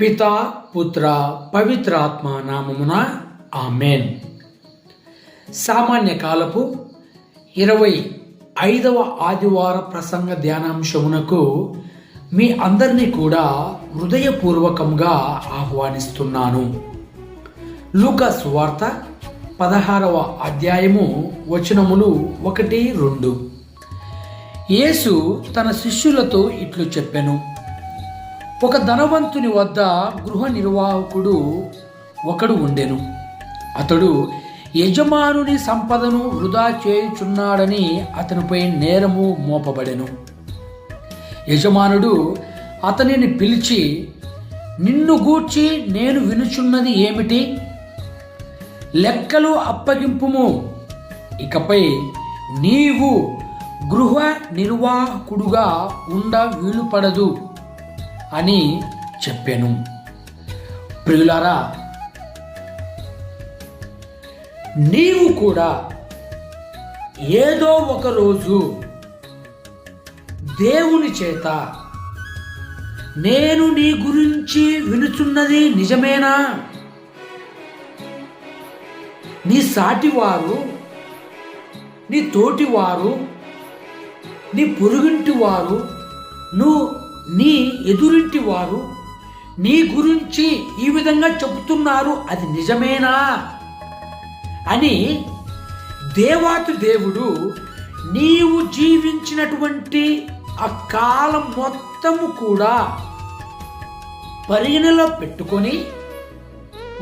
పిత పుత్ర పవిత్రాత్మ నామమున ఆమెన్. సామాన్య కాలపు ఇరవై ఐదవ ఆదివార ప్రసంగ ధ్యానాంశమునకు మీ అందరినీ కూడా హృదయపూర్వకంగా ఆహ్వానిస్తున్నాను. లూకాస్ వార్త పదహారవ అధ్యాయము వచనములు ఒకటి రెండు. యేసు తన శిష్యులతో ఇట్లు చెప్పాను. ఒక ధనవంతుని వద్ద గృహ నిర్వాహకుడు ఒకడు ఉండెను. అతడు యజమానుని సంపదను వృధా చేయుచున్నాడని అతనిపై నేరము మోపబడెను. యజమానుడు అతనిని పిలిచి నిన్ను గూర్చి నేను వినుచున్నది ఏమిటి? లెక్కలు అప్పగింపుము. ఇకపై నీవు గృహ నిర్వాహకుడుగా ఉండ వీలుపడదు. అని చెప్పాను. ప్రియులారా నీవు కూడా ఏదో ఒక రోజు దేవుని చేత నేను నీ గురించి వినుచున్నది నిజమేనా? నీ సాటివారు నీ తోటివారు నీ పొరుగింటి వారు నువ్వు నీ ఎదురింటి వారు నీ గురించి ఈ విధంగా చెబుతున్నారు అది నిజమేనా? అని దేవాతి దేవుడు నీవు జీవించినటువంటి ఆ కాలం మొత్తము కూడా పరిగణలో పెట్టుకొని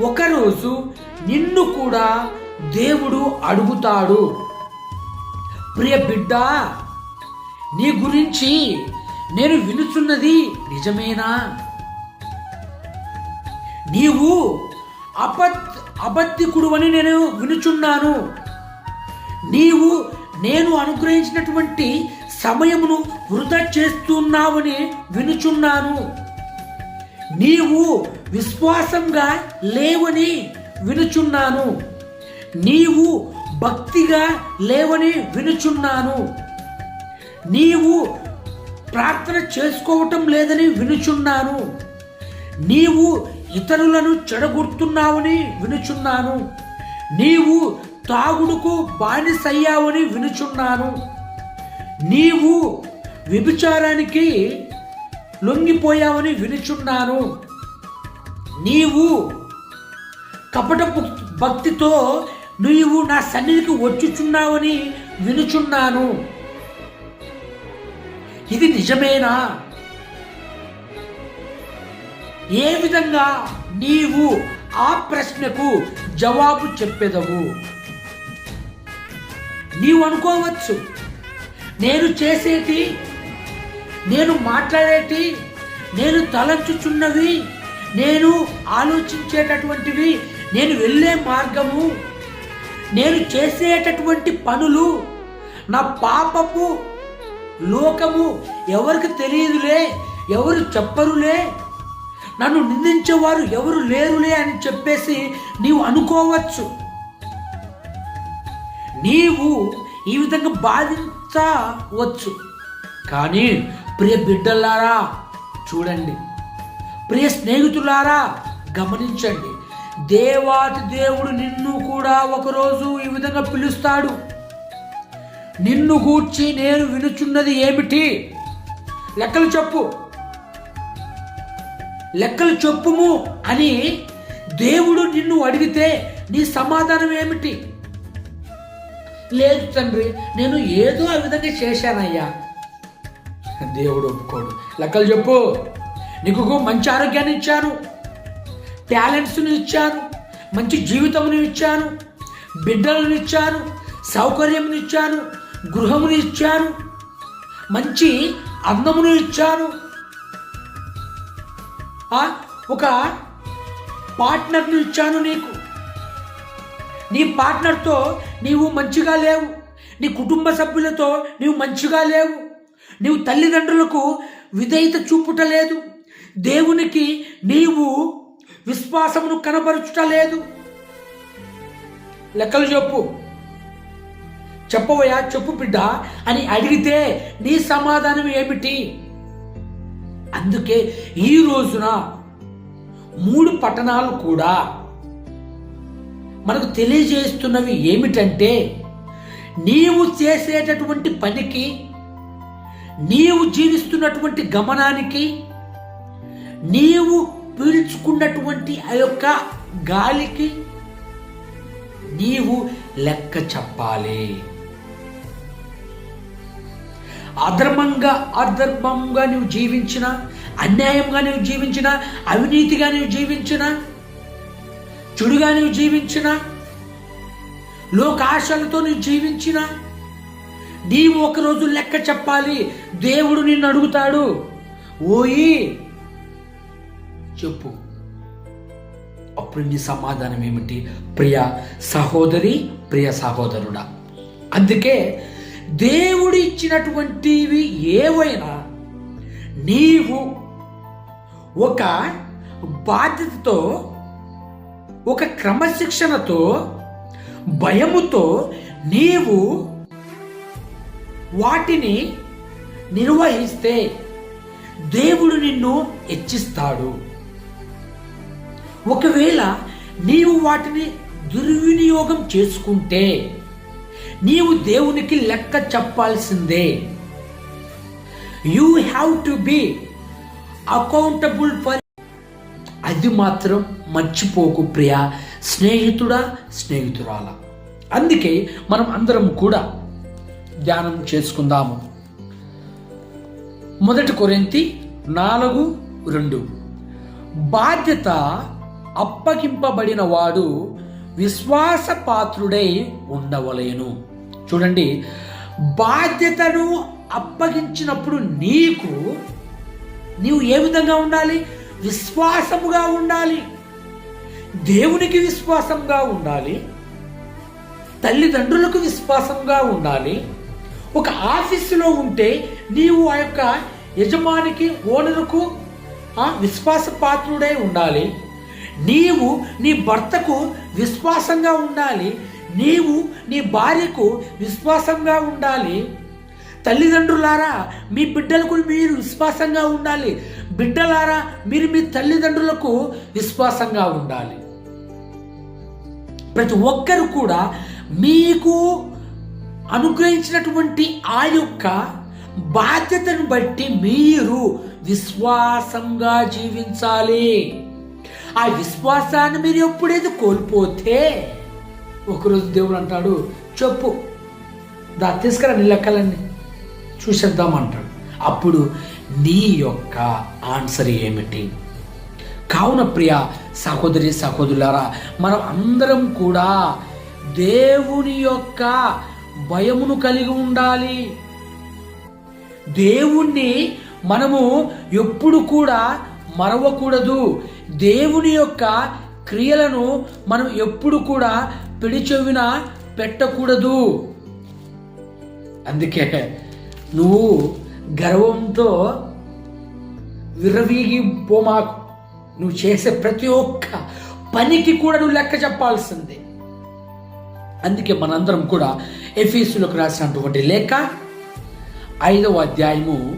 ఒకరోజు నిన్ను కూడా దేవుడు అడుగుతాడు. ప్రియ బిడ్డ నీ గురించి నేను వినుచున్నది నిజమేనా? నీవు అబద్ధ అబద్ధికుడువని నేను వినుచున్నాను. నీవు నేను అనుగ్రహించినటువంటి సమయమును వృధా చేస్తున్నావని వినుచున్నాను. నీవు విశ్వాసంగా లేవని వినుచున్నాను. నీవు భక్తిగా లేవని వినుచున్నాను. నీవు ప్రార్థన చేసుకోవటం లేదని వినుచున్నాను. నీవు ఇతరులను చెడగొడుతున్నావని వినుచున్నాను. నీవు తాగుడుకు బానిసయ్యావని వినుచున్నాను. నీవు వ్యభిచారానికి లొంగిపోయావని వినుచున్నాను. నీవు కపట భక్తితో నీవు నా సన్నిధికి వచ్చుచున్నావని వినుచున్నాను. ఇది నిజమేనా? ఏ విధంగా నీవు ఆ ప్రశ్నకు జవాబు చెప్పెదవు? నీవు అనుకోవచ్చు. నేను చేసేటి నేను మాట్లాడేటి నేను తలంచుచున్నవి నేను ఆలోచించేటటువంటివి నేను వెళ్ళే మార్గము నేను చేసేటటువంటి పనులు నా పాపపు లోకము ఎవరికి తెలియదులే ఎవరు చెప్పరులే. నన్ను నిందించేవారు ఎవరు లేరులే అని చెప్పేసి నీవు అనుకోవచ్చు. నీవు ఈ విధంగా బాధించవచ్చు. కానీ ప్రియ బిడ్డలారా చూడండి. ప్రియ స్నేహితులారా గమనించండి. దేవాతి దేవుడు నిన్ను కూడా ఒకరోజు ఈ విధంగా పిలుస్తాడు. నిన్ను గూర్చి నేను వినుచున్నది ఏమిటి? లెక్కలు చెప్పు. లెక్కలు చెప్పుము అని దేవుడు నిన్ను అడిగితే నీ సమాధానం ఏమిటి? లేదు తండ్రి నేను ఏదో ఆ విధంగా చేశానయ్యా. దేవుడు ఒప్పుకోడు. లెక్కలు చెప్పు. నీకు మంచి ఆరోగ్యాన్ని ఇచ్చాను. టాలెంట్స్ని ఇచ్చాను. మంచి జీవితమును ఇచ్చాను. బిడ్డలను ఇచ్చాను. సౌకర్యమును ఇచ్చాను. గృహమును ఇచ్చాను మంచి అందమును ఇచ్చాను ఒక పార్ట్నర్ను ఇచ్చాను నీకు. నీ పార్ట్నర్తో నీవు మంచిగా లేవు. నీ కుటుంబ సభ్యులతో నీవు మంచిగా లేవు. నీవు తల్లిదండ్రులకు విధేయత చూపుట లేదు దేవునికి నీవు విశ్వాసమును కనబరుచుట లేదు లెక్కలు చెప్పు. చెప్పవయ్యా చెప్పు బిడ్డ అని అడిగితే నీ సమాధానం ఏమిటి? అందుకే ఈ రోజున మూడు పట్టణాలు కూడా మనకు తెలియజేస్తున్నవి ఏమిటంటే నీవు చేసేటటువంటి పనికి నీవు జీవిస్తున్నటువంటి గమనానికి నీవు పీల్చుకున్నటువంటి ఆ యొక్క గాలికి నీవు లెక్క చెప్పాలి. అధర్మంగా అధర్మంగా నువ్వు జీవించిన అన్యాయంగా నువ్వు జీవించిన అవినీతిగా నువ్వు జీవించిన చెడుగా నువ్వు జీవించిన లోకాశలతో నువ్వు జీవించిన నీవు ఒకరోజు లెక్క చెప్పాలి దేవుడు నిన్ను అడుగుతాడు ఓయి చెప్పు. అప్పుడు నీ సమాధానం ఏమిటి? ప్రియ సహోదరి ప్రియ సహోదరుడా. అందుకే దేవుడు ఇచ్చినటువంటివి ఏవైనా నీవు ఒక బాధ్యతతో ఒక క్రమశిక్షణతో భయముతో నీవు వాటిని నిర్వహిస్తే దేవుడు నిన్ను హెచ్చిస్తాడు. ఒకవేళ నీవు వాటిని దుర్వినియోగం చేసుకుంటే నీవు దేవునికి లెక్క చెప్పాల్సిందే. You have to be accountable for అది మాత్రం మర్చిపోకు ప్రియ. స్నేహితుడా స్నేహితురాల. అందుకే మనం అందరం కూడా ధ్యానం చేసుకుందాము. మొదటి కొరింతి నాలుగు రెండు. బాధ్యత అప్పగింపబడిన వాడు విశ్వాసపాత్రుడై ఉండవలేను. చూడండి బాధ్యతను అప్పగించినప్పుడు నీకు నీవు ఏ విధంగా ఉండాలి? విశ్వాసముగా ఉండాలి. దేవునికి విశ్వాసంగా ఉండాలి. తల్లిదండ్రులకు విశ్వాసంగా ఉండాలి. ఒక ఆఫీసులో ఉంటే నీవు ఆ యొక్క యజమానికి ఓనరుకు ఆ, విశ్వాసపాత్రుడై ఉండాలి. నీవు నీ భర్తకు విశ్వాసంగా ఉండాలి. నీవు నీ భార్యకు విశ్వాసంగా ఉండాలి. తల్లిదండ్రులారా మీ బిడ్డలకు మీరు విశ్వాసంగా ఉండాలి. బిడ్డలారా మీరు మీ తల్లిదండ్రులకు విశ్వాసంగా ఉండాలి. ప్రతి ఒక్కరు కూడా మీకు అనుగ్రహించినటువంటి ఆ యొక్క బాధ్యతను బట్టి మీరు విశ్వాసంగా జీవించాలి. ఆ విశ్వాసాన్ని మీరు ఎప్పుడైతే కోల్పోతే ఒకరోజు దేవుడు అంటాడు చెప్పు దా తీసుకురా నీ లెక్కలన్నీ చూసేద్దామంటాడు. అప్పుడు నీ యొక్క ఆన్సర్ ఏమిటి? కావున ప్రియ సహోదరి సహోదరులారా మనం అందరం కూడా దేవుని యొక్క భయమును కలిగి ఉండాలి. దేవుణ్ణి మనము ఎప్పుడు కూడా మరవకూడదు. దేవుని యొక్క క్రియలను మనం ఎప్పుడు కూడా పిడిచెవిన పెట్టకూడదు. అందుకే నువ్వు గర్వంతో విర్రవీగి పోమాకు నువ్వు చేసే ప్రతి ఒక్క పనికి కూడా నువ్వు లెక్క చెప్పాల్సిందే. అందుకే మనందరం కూడా ఎఫీసులకు రాసినటువంటి లేఖ ఐదవ అధ్యాయము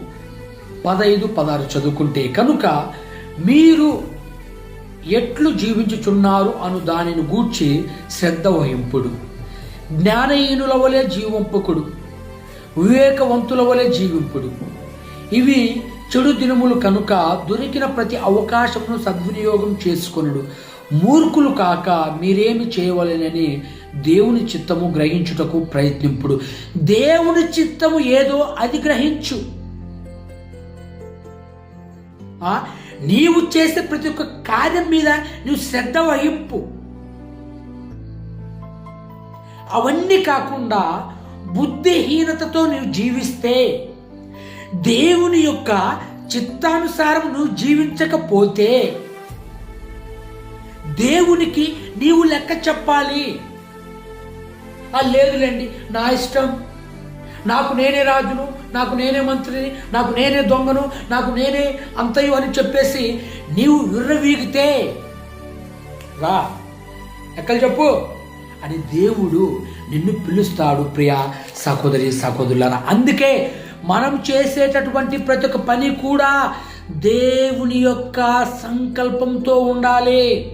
పదైదు పదహారు చదువుకుంటే కనుక మీరు ఎట్లు జీవించుచున్నారు అను దానిని గూర్చి శ్రద్ధ వహింపుడు. జ్ఞానహీనుల వలె జీవింపకుడు. వివేకవంతుల వలె జీవింపుడు. ఇవి చెడు దినములు కనుక దొరికిన ప్రతి అవకాశమును సద్వినియోగం చేసుకొనుడు. మూర్ఖులు కాక మీరేమి చేయవలెనని దేవుని చిత్తము గ్రహించుటకు ప్రయత్నింపుడు. దేవుని చిత్తము ఏదో అది గ్రహించు. నీవు చేసే ప్రతి ఒక్క కార్యం మీద నువ్వు శ్రద్ధ వహింపు. అవన్నీ కాకుండా బుద్ధిహీనతతో నువ్వు జీవిస్తే దేవుని యొక్క చిత్తానుసారం నువ్వు జీవించకపోతే దేవునికి నీవు లెక్క చెప్పాలి. లేదులేండి నా ఇష్టం. నాకు నేనే రాజును. నాకు నేనే మంత్రిని నాకు నేనే దొంగను నాకు నేనే అంతయు అని చెప్పేసి నీవు విర్రవీగితే రా. ఎక్కడ చెప్పు? అని దేవుడు నిన్ను పిలుస్తాడు ప్రియ సహోదరి సహోదరులారా. అందుకే మనం చేసేటటువంటి ప్రతి ఒక్క పని కూడా దేవుని యొక్క సంకల్పంతో ఉండాలి.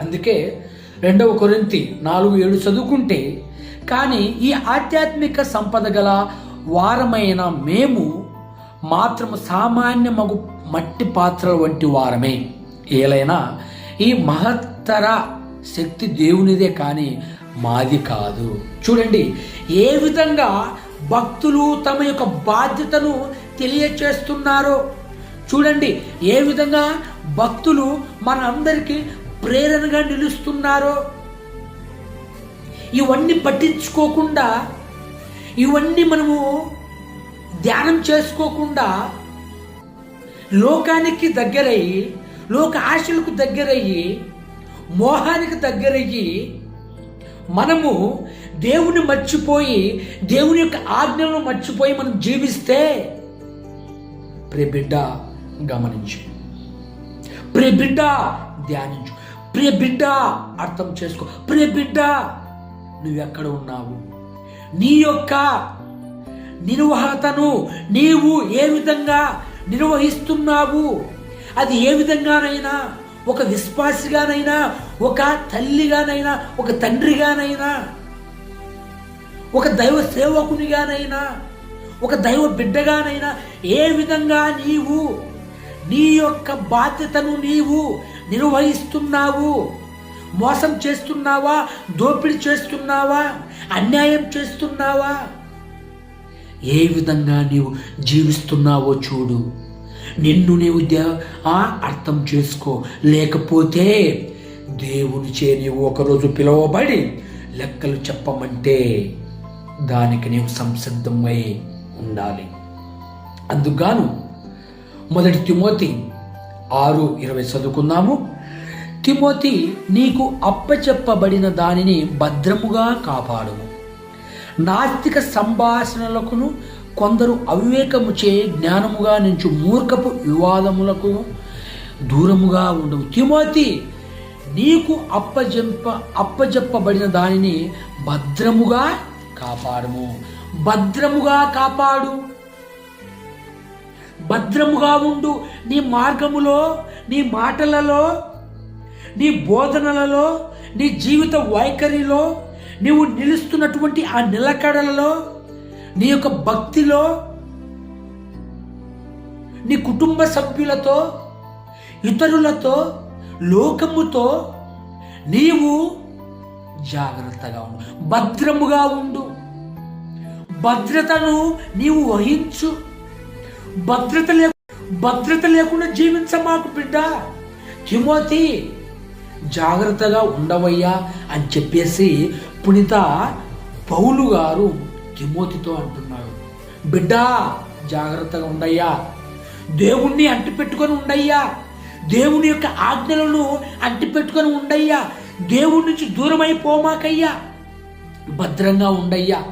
అందుకే రెండవ కొరింతి నాలుగు ఏడు చదువుకుంటే కానీ ఈ ఆధ్యాత్మిక సంపద గల వారమైన మేము మాత్రము సామాన్య మగు మట్టి పాత్రల వంటి వారమే. ఏలైనా ఈ మహత్తర శక్తి దేవునిదే కానీ మాది కాదు. చూడండి ఏ విధంగా భక్తులు తమ యొక్క బాధ్యతను తెలియచేస్తున్నారో. చూడండి ఏ విధంగా భక్తులు మన అందరికీ ప్రేరణగా నిలుస్తున్నారో. ఇవన్నీ పట్టించుకోకుండా ఇవన్నీ మనము ధ్యానం చేసుకోకుండా లోకానికి దగ్గరయ్యి లోక ఆశలకు దగ్గరయ్యి మోహానికి దగ్గరయ్యి మనము దేవుని మర్చిపోయి దేవుని యొక్క ఆజ్ఞలను మర్చిపోయి మనం జీవిస్తే ప్రే బిడ్డ గమనించు. ప్రే బిడ్డ ధ్యానించు. ప్రియ బిడ్డ అర్థం చేసుకో. ప్రియ బిడ్డ నువ్వెక్కడ ఉన్నావు నీ యొక్క నిర్వహతను నీవు ఏ విధంగా నిర్వహిస్తున్నావు? అది ఏ విధంగానైనా ఒక విశ్వాసిగానైనా ఒక తల్లిగానైనా ఒక తండ్రిగానైనా ఒక దైవ సేవకునిగానైనా ఒక దైవ బిడ్డగానైనా ఏ విధంగా నీవు నీ యొక్క బాధ్యతను నీవు నిర్వహిస్తున్నావు? మోసం చేస్తున్నావా? దోపిడీ చేస్తున్నావా? అన్యాయం చేస్తున్నావా? ఏ విధంగా నీవు జీవిస్తున్నావో చూడు. నిన్ను నీవు దే- అర్థం చేసుకో. లేకపోతే దేవుని చే నీవు ఒకరోజు పిలువబడి లెక్కలు చెప్పమంటే దానికి నీవు సంసిద్ధమై ఉండాలి. అందుకుగాను మొదటి తిమోతి ఆరు ఇరవై చదువుకున్నాము తిమోతి నీకు అప్పచెప్పబడిన దానిని భద్రముగా కాపాడుము. నాస్తిక సంభాషణలకును కొందరు అవివేకము చే జ్ఞానముగా నుంచి మూర్ఖపు వివాదములకు దూరముగా ఉండవు తిమోతి నీకు అప్పజెంప అప్పజెప్పబడిన దానిని భద్రముగా కాపాడము. భద్రముగా కాపాడు. భద్రముగా ఉండు. నీ మార్గములో నీ మాటలలో నీ బోధనలలో నీ జీవిత వైఖరిలో నీవు నిలుస్తున్నటువంటి ఆ నిలకడలలో నీ యొక్క భక్తిలో నీ కుటుంబ సభ్యులతో ఇతరులతో లోకముతో నీవు జాగ్రత్తగా ఉండు. భద్రముగా ఉండు. భద్రతను నీవు వహించు. భద్రత లేకు భద్రత లేకుండా జీవించమాకు బిడ్డ. తిమోతి జాగ్రత్తగా ఉండవయ్యా అని చెప్పేసి పునిత పౌలు గారు తిమోతితో అంటున్నాడు బిడ్డా జాగ్రత్తగా ఉండయ్యా. దేవుణ్ణి అంటిపెట్టుకొని ఉండయ్యా. దేవుని యొక్క ఆజ్ఞలను అంటిపెట్టుకొని ఉండయ్యా. దేవుడి నుంచి దూరమైపోమాకయ్యా భద్రంగా ఉండయ్యా.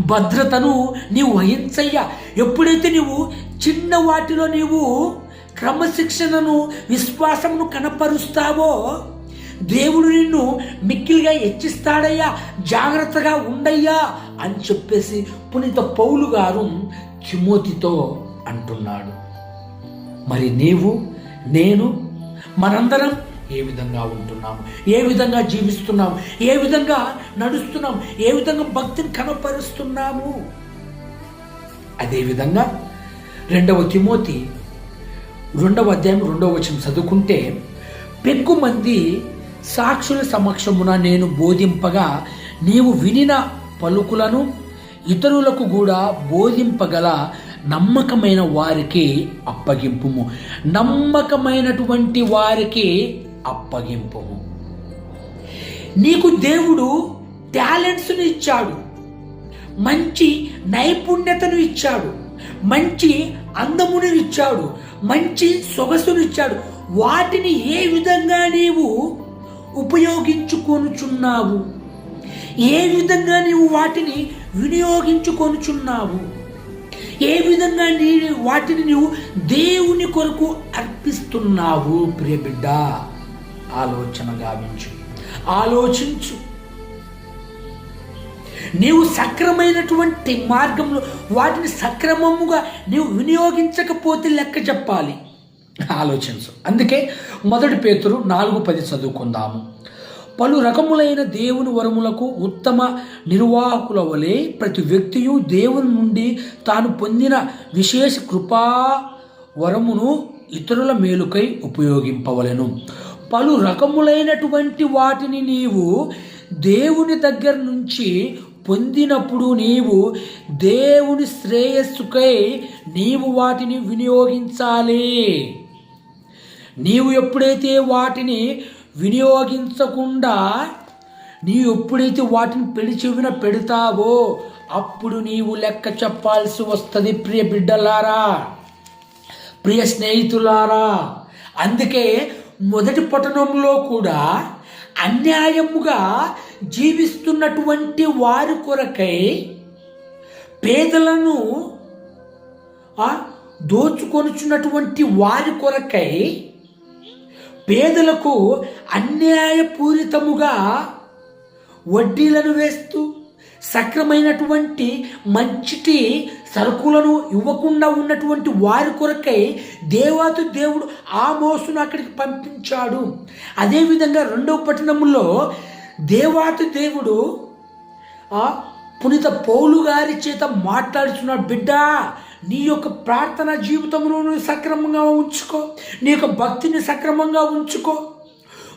భద్రతను నీవు వహించయ్యా. ఎప్పుడైతే నీవు చిన్న వాటిలో నీవు క్రమశిక్షణను విశ్వాసమును కనపరుస్తావో దేవుడు నిన్ను మిక్కిలిగా హెచ్చిస్తాడయ్యా జాగ్రత్తగా ఉండయ్యా అని చెప్పేసి పునీత పౌలు గారు తిమోతితో అంటున్నాడు. మరి నీవు నేను మనందరం ఏ విధంగా ఉంటున్నాము ఏ విధంగా జీవిస్తున్నాము ఏ విధంగా నడుస్తున్నాము ఏ విధంగా భక్తిని కనపరుస్తున్నాము? అదేవిధంగా రెండవ తిమోతి రెండవ అధ్యాయం రెండవ వచనం చదువుకుంటే పెక్కు మంది సాక్షుల సమక్షమున నేను బోధింపగా నీవు వినిన పలుకులను ఇతరులకు కూడా బోధింపగల నమ్మకమైన వారికి అప్పగింపుము. నమ్మకమైనటువంటి వారికి అప్పగింపుము. నీకు దేవుడు టాలెంట్స్ను ఇచ్చాడు. మంచి నైపుణ్యతను ఇచ్చాడు. మంచి అందమును ఇచ్చాడు. మంచి సొగసును ఇచ్చాడు. వాటిని ఏ విధంగా నీవు ఉపయోగించుకొనుచున్నావు. ఏ విధంగా నీవు వాటిని వినియోగించుకొనుచున్నావు? ఏ విధంగా నీ వాటిని నీవు దేవుని కొరకు అర్పిస్తున్నావు ప్రియ బిడ్డ? ఆలోచన గావించు. ఆలోచించు. నీవు సక్రమైనటువంటి మార్గంలో వాటిని సక్రమముగా నీవు వినియోగించకపోతే లెక్క చెప్పాలి. ఆలోచించు. అందుకే మొదటి పేతురు నాలుగు పది చదువుకుందాము. పలు రకములైన దేవుని వరములకు ఉత్తమ నిర్వాహకుల వలె ప్రతి వ్యక్తియు దేవుని నుండి తాను పొందిన విశేష కృపా వరమును ఇతరుల మేలుకై ఉపయోగింపవలెను. పలు రకములైనటువంటి వాటిని నీవు దేవుని దగ్గర నుంచి పొందినప్పుడు నీవు దేవుని శ్రేయస్సుకై నీవు వాటిని వినియోగించాలి. నీవు ఎప్పుడైతే వాటిని వినియోగించకుండా నీవు ఎప్పుడైతే వాటిని పెళ్ళి చెవిన పెడతావో అప్పుడు నీవు లెక్క చెప్పాల్సి వస్తుంది ప్రియ బిడ్డలారా ప్రియ స్నేహితులారా. అందుకే మొదటి పట్టణంలో కూడా అన్యాయముగా జీవిస్తున్నటువంటి వారి కొరకై పేదలను దోచుకొనుచున్నటువంటి వారి కొరకై పేదలకు అన్యాయపూరితముగా వడ్డీలను వేస్తూ సక్రమైనటువంటి మంచిటి సరుకులను ఇవ్వకుండా ఉన్నటువంటి వారి కొరకై దేవాతు దేవుడు ఆ మోసును అక్కడికి పంపించాడు. అదేవిధంగా రెండవ పట్టణంలో దేవాతు దేవుడు పునిత పునీత పౌలు గారి చేత మాట్లాడుచున్నాడు బిడ్డ నీ యొక్క ప్రార్థన జీవితంలో నువ్వు సక్రమంగా ఉంచుకో. నీ యొక్క భక్తిని సక్రమంగా ఉంచుకో.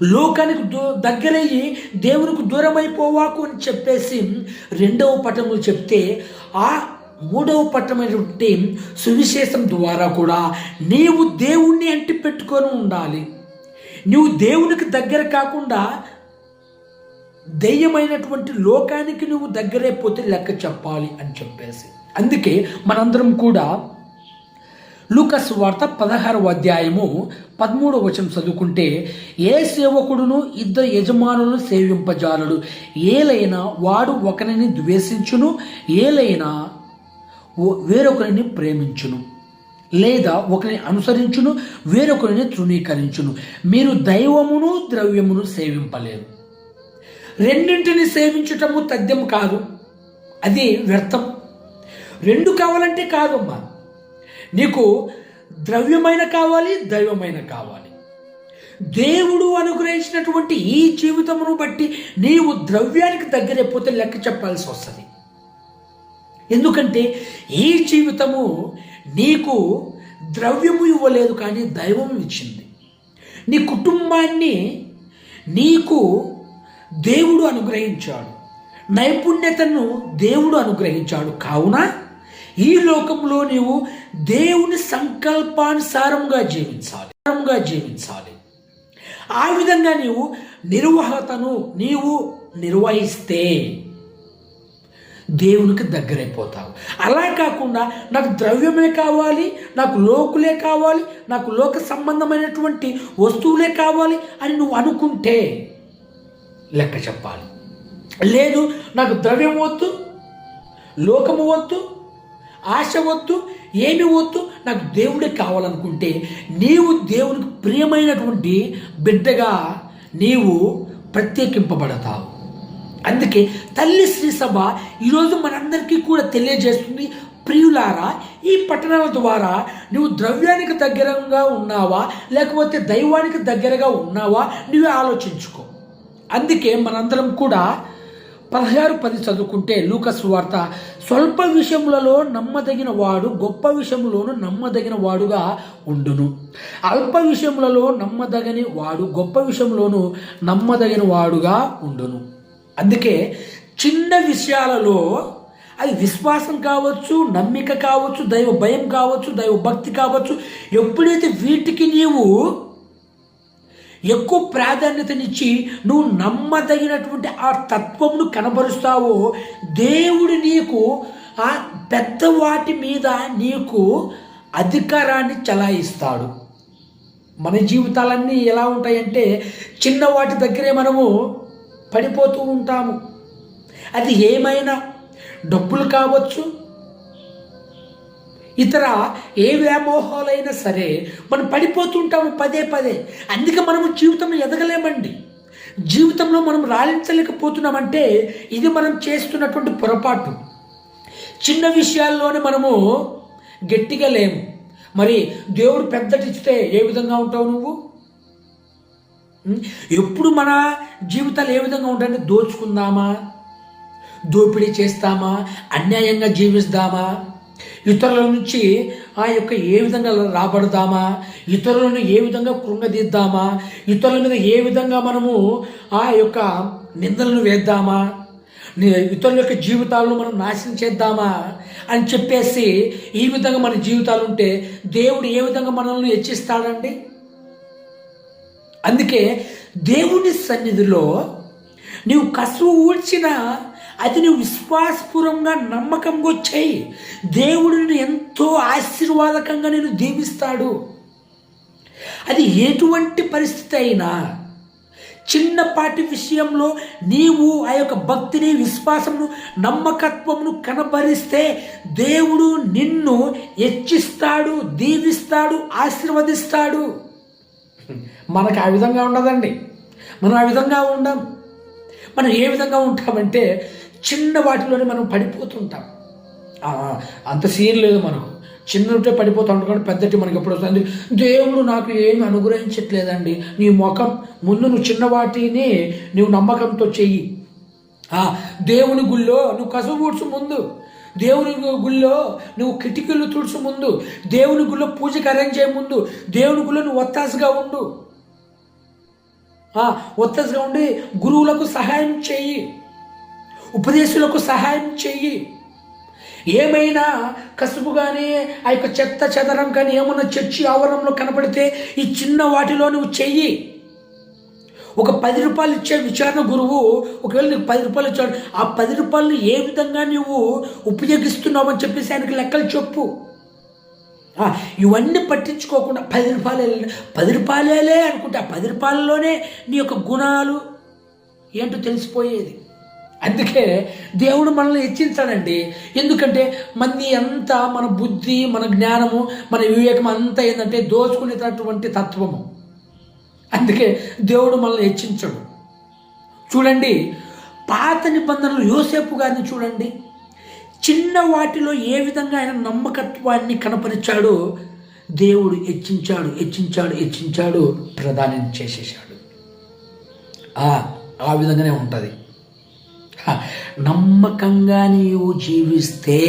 లోకానికి దూ దగ్గరయ్యి దేవునికి దూరం అయిపోవాకు అని చెప్పేసి రెండవ పట్టణంలో చెప్తే ఆ మూడవ పట్టణమైనటువంటి సువిశేషం ద్వారా కూడా నీవు దేవుణ్ణి అంటి పెట్టుకొని ఉండాలి. నువ్వు దేవునికి దగ్గర కాకుండా దెయ్యమైనటువంటి లోకానికి నువ్వు దగ్గరైపోతే లెక్క చెప్పాలి అని చెప్పేసి. అందుకే మనందరం కూడా లూకస్ వార్త పదహారవ అధ్యాయము పదమూడవ వచనం చదువుకుంటే ఏ సేవకుడును ఇద్దరు యజమానులను సేవింపజాలడు. ఏలైనా వాడు ఒకరిని ద్వేషించును ఏలైనా ఓ- వేరొకరిని ప్రేమించును. లేదా ఒకరిని అనుసరించును వేరొకరిని తృణీకరించును. మీరు దైవమును ద్రవ్యమును సేవింపలేరు. రెండింటిని సేవించటము తథ్యం కాదు. అది వ్యర్థం. రెండు కావాలంటే కాదమ్మా. నీకు ద్రవ్యమైన కావాలి దైవమైన కావాలి. దేవుడు అనుగ్రహించినటువంటి ఈ జీవితమును బట్టి నీవు ద్రవ్యానికి దగ్గరైపోతే లెక్క చెప్పాల్సి వస్తుంది. ఎందుకంటే ఈ జీవితము నీకు ద్రవ్యము ఇవ్వలేదు కానీ దైవం ఇచ్చింది. నీ కుటుంబాన్ని నీకు దేవుడు అనుగ్రహించాడు. నైపుణ్యతను దేవుడు అనుగ్రహించాడు. కావున ఈ లోకంలో నీవు దేవుని సంకల్పానుసారంగా జీవించాలి. జీవించాలి. ఆ విధంగా నీవు నిర్వహతను నీవు నిర్వహిస్తే దేవునికి దగ్గరైపోతావు. అలా కాకుండా నాకు ద్రవ్యమే కావాలి నాకు లోకులే కావాలి నాకు లోక సంబంధమైనటువంటి వస్తువులే కావాలి అని నువ్వు అనుకుంటే లెక్క చెప్పాలి. లేదు నాకు ద్రవ్యం వద్దు లోకము వద్దు ఆశ వద్దు ఏమి వద్దు నాకు దేవుడే కావాలనుకుంటే నీవు దేవునికి ప్రియమైనటువంటి బిడ్డగా నీవు ప్రత్యేకింపబడతావు. అందుకే తల్లి శ్రీ సభ ఈరోజు మనందరికీ కూడా తెలియజేస్తుంది. ప్రియులారా ఈ పట్టణాల ద్వారా నువ్వు ద్రవ్యానికి దగ్గరగా ఉన్నావా? లేకపోతే దైవానికి దగ్గరగా ఉన్నావా? నువ్వే ఆలోచించుకో. అందుకే మనందరం కూడా పదహారు పది చదువుకుంటే లూకస్ వార్త స్వల్ప విషయములలో నమ్మదగిన వాడు గొప్ప విషయములోను నమ్మదగిన వాడుగా ఉండును. అల్ప విషయములలో నమ్మదగని వాడు గొప్ప విషయంలోను నమ్మదగిన వాడుగా ఉండును. అందుకే చిన్న విషయాలలో అది విశ్వాసం కావచ్చు నమ్మిక కావచ్చు దైవ భయం కావచ్చు దైవ భక్తి కావచ్చు ఎప్పుడైతే వీటికి నీవు ఎక్కువ ప్రాధాన్యతనిచ్చి నువ్వు నమ్మదగినటువంటి ఆ తత్వమును కనబరుస్తావో దేవుడు నీకు ఆ పెద్ద వాటి మీద నీకు అధికారాన్ని చలాయిస్తాడు. మన జీవితాలన్నీ ఎలా ఉంటాయంటే చిన్న వాటి దగ్గరే మనము పడిపోతూ ఉంటాము. అది ఏమైనా డబ్బులు కావచ్చు ఇతర ఏ వ్యామోహాలైనా సరే మనం పడిపోతుంటాము పదే పదే. అందుకే మనము జీవితంలో ఎదగలేమండి. జీవితంలో మనం రాణించలేకపోతున్నామంటే ఇది మనం చేస్తున్నటువంటి పొరపాటు. చిన్న విషయాల్లోనే మనము గట్టిగా లేము. మరి దేవుడు పెద్దటిస్తే ఏ విధంగా ఉంటావు నువ్వు? ఎప్పుడు మన జీవితాలు ఏ విధంగా ఉంటాయంటే దోచుకుందామా? దోపిడీ చేస్తామా? అన్యాయంగా జీవిస్తామా? ఇతరుల నుంచి ఆ యొక్క ఏ విధంగా రాబడదామా? ఇతరులను ఏ విధంగా కృంగదీద్దామా? ఇతరుల మీద ఏ విధంగా మనము ఆ యొక్క నిందలను వేద్దామా? ఇతరుల యొక్క జీవితాలను మనం నాశనం చేద్దామా? అని చెప్పేసి ఈ విధంగా మన జీవితాలు ఉంటే దేవుడు ఏ విధంగా మనల్ని హెచ్చిస్తాడండి? అందుకే దేవుని సన్నిధిలో నీవు కసువు ఊడ్చినా అది నువ్వు విశ్వాసపూర్వంగా నమ్మకంగా వచ్చాయి. దేవుడు ఎంతో ఆశీర్వాదకంగా నేను దీవిస్తాడు. అది ఎటువంటి పరిస్థితి అయినా చిన్నపాటి విషయంలో నీవు ఆ యొక్క భక్తిని విశ్వాసమును నమ్మకత్వమును కనబరిస్తే దేవుడు నిన్ను హెచ్చిస్తాడు దీవిస్తాడు ఆశీర్వదిస్తాడు. మనకు ఆ విధంగా ఉండదండి. మనం ఆ విధంగా ఉండం. మనం ఏ విధంగా ఉంటామంటే చిన్న వాటిలోనే మనం పడిపోతుంటాం. అంత సీన్ లేదు మనకు. చిన్నటే పడిపోతూ ఉంటాం కానీ పెద్దటి మనకి ఎప్పుడు వస్తుంది? దేవుడు నాకు ఏమి అనుగ్రహించట్లేదండి. నీ ముఖం ముందు నువ్వు చిన్నవాటినే నువ్వు నమ్మకంతో చెయ్యి. దేవుని గుళ్ళో నువ్వు కసువు పూడ్చు ముందు. దేవుని గుళ్ళో నువ్వు కిటికీలు తుడుచు ముందు. దేవుని గుళ్ళో పూజకి అరేంజ్ చేయ ముందు. దేవుని గుళ్ళో నువ్వు ఒత్తాసుగా ఉండు. ఒత్తాసుగా ఉండి గురువులకు సహాయం చెయ్యి. ఉపదేశులకు సహాయం చెయ్యి. ఏమైనా కసుపు కానీ ఆ యొక్క చెత్త చెదరం కానీ ఏమన్నా చర్చి ఆవరణంలో కనపడితే ఈ చిన్న వాటిలో నువ్వు చెయ్యి. ఒక పది రూపాయలు ఇచ్చే విచారణ గురువు ఒకవేళ నీకు పది రూపాయలు ఇచ్చాడు ఆ పది రూపాయలు ఏ విధంగా నువ్వు ఉపయోగిస్తున్నావు అని చెప్పేసి ఆయనకి లెక్కలు చెప్పు. ఇవన్నీ పట్టించుకోకుండా పది రూపాయలు పది రూపాయలే అనుకుంటే ఆ పది రూపాయలలోనే నీ యొక్క గుణాలు ఏంటో తెలిసిపోయేది. అందుకే దేవుడు మనల్ని హెచ్చించాడండి. ఎందుకంటే మంది అంతా మన బుద్ధి మన జ్ఞానము మన వివేకం అంతా ఏంటంటే దోచుకునేటటువంటి తత్వము. అందుకే దేవుడు మనల్ని హెచ్చించడు. చూడండి పాత నిబంధనలు యోసేపు గారిని చూడండి. చిన్న వాటిలో ఏ విధంగా ఆయన నమ్మకత్వాన్ని కనపరిచాడో దేవుడు హెచ్చించాడు హెచ్చించాడు హెచ్చించాడు ప్రధానం చేసేసాడు ఆ విధంగానే ఉంటుంది. నమ్మకంగా నీవు జీవిస్తే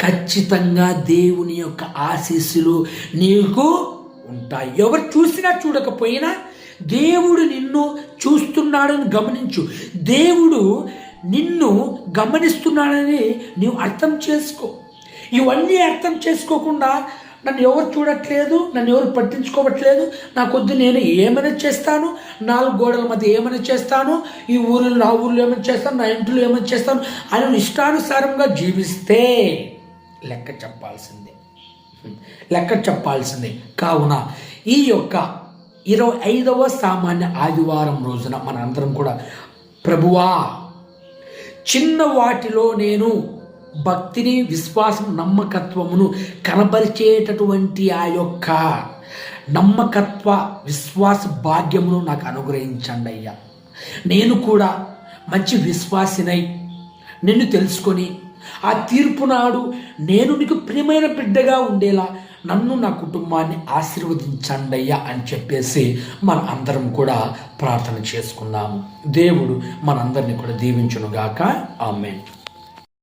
ఖచ్చితంగా దేవుని యొక్క ఆశీస్సులు నీకు ఉంటాయి. ఎవరు చూసినా చూడకపోయినా దేవుడు నిన్ను చూస్తున్నాడని గమనించు. దేవుడు నిన్ను గమనిస్తున్నాడని నీవు అర్థం చేసుకో. ఇవన్నీ అర్థం చేసుకోకుండా నన్ను ఎవరు చూడట్లేదు నన్ను ఎవరు పట్టించుకోవట్లేదు నా కొద్ది నేను ఏమైనా చేస్తాను నాలుగు గోడల మధ్య ఏమైనా చేస్తాను ఈ ఊరిలో నా ఊరిలో ఏమైనా చేస్తాను నా ఇంట్లో ఏమైనా చేస్తాను అని ఇష్టానుసారంగా జీవిస్తే లెక్క చెప్పాల్సిందే. లెక్క చెప్పాల్సిందే. కావున ఈ యొక్క ఇరవై ఐదవ సామాన్య ఆదివారం రోజున మన అందరం కూడా ప్రభువా చిన్న వాటిలో నేను భక్తిని విశ్వాసం నమ్మకత్వమును కనబరిచేటటువంటి ఆ యొక్క నమ్మకత్వ విశ్వాస భాగ్యమును నాకు అనుగ్రహించండి అయ్యా. నేను కూడా మంచి విశ్వాసినై నిన్ను తెలుసుకొని ఆ తీర్పు నాడు నేను నీకు ప్రియమైన బిడ్డగా ఉండేలా నన్ను నా కుటుంబాన్ని ఆశీర్వదించండి అయ్యా అని చెప్పేసి మన అందరం కూడా ప్రార్థన చేసుకున్నాము. దేవుడు మనందరినీ కూడా దీవించునుగాక. ఆమెన్.